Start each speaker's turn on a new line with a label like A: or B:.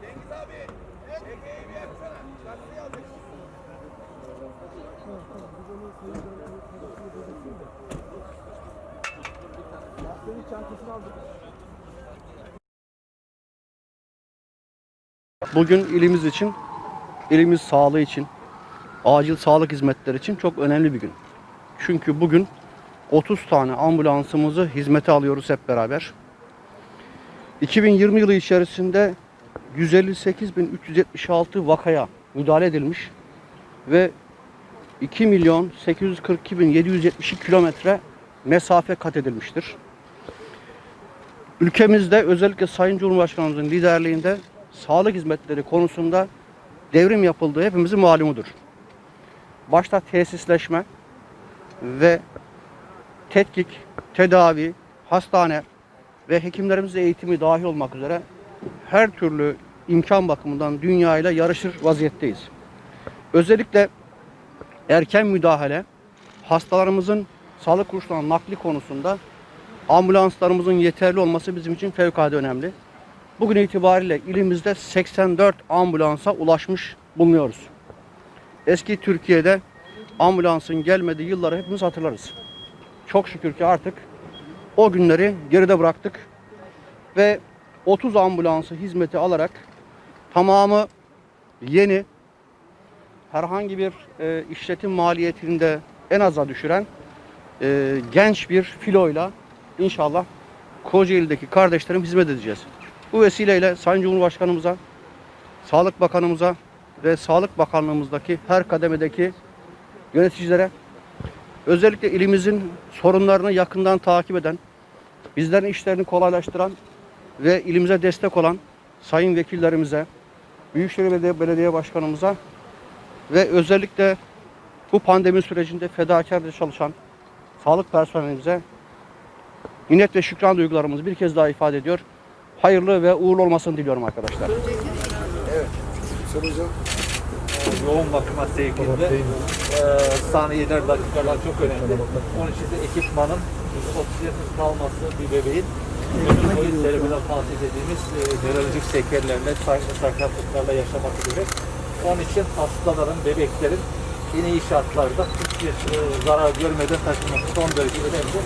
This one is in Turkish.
A: Cengiz abi, Ege'yi bir yapsana. Şarkıyı alacaksın.
B: Bugün ilimiz için, ilimiz sağlığı için, acil sağlık hizmetleri için çok önemli bir gün. Çünkü bugün 30 tane ambulansımızı hizmete alıyoruz hep beraber. 2020 yılı içerisinde 158.376 vakaya müdahale edilmiş ve 2 milyon 842 bin 772 kilometre mesafe kat edilmiştir. Ülkemizde özellikle Sayın Cumhurbaşkanımızın liderliğinde sağlık hizmetleri konusunda devrim yapıldığı hepimizin malumudur. Başta tesisleşme ve tetkik, tedavi, hastane ve hekimlerimizin eğitimi dahil olmak üzere her türlü imkan bakımından dünyayla yarışır vaziyetteyiz. Özellikle erken müdahale, hastalarımızın sağlık kuruluşlarına nakli konusunda ambulanslarımızın yeterli olması bizim için fevkalade önemli. Bugün itibariyle ilimizde 84 ambulansa ulaşmış bulunuyoruz. Eski Türkiye'de ambulansın gelmediği yılları hepimiz hatırlarız. Çok şükür ki artık o günleri geride bıraktık ve 30 ambulansı hizmeti alarak tamamı yeni herhangi bir e, işletim maliyetinde en aza düşüren e, genç bir filoyla inşallah Kocaeli'deki kardeşlerim hizmet edeceğiz. Bu vesileyle Sayın Cumhurbaşkanımıza, Sağlık Bakanımıza ve Sağlık Bakanlığımızdaki her kademedeki yöneticilere özellikle ilimizin sorunlarını yakından takip eden, bizlerin işlerini kolaylaştıran ve ilimize destek olan sayın vekillerimize, Büyükşehir Belediye, Belediye Başkanımıza ve özellikle bu pandemi sürecinde fedakarca çalışan sağlık personelimize minnet ve şükran duygularımızı bir kez daha ifade ediyor. Hayırlı ve uğurlu olmasını diliyorum arkadaşlar.
C: Yoğun bakıma sevkinde e, saniyeler, dakikalar çok önemli. Onun için de ekipmanın oksijensiz kalması bir bebeğin cerebral palsi dediğimiz e, nörolojik sekerlerle, sakatlıklarla yaşaması gibi. Onun için hastaların, bebeklerin en iyi şartlarda hiçbir e, zarar görmeden taşınması son derece önemli.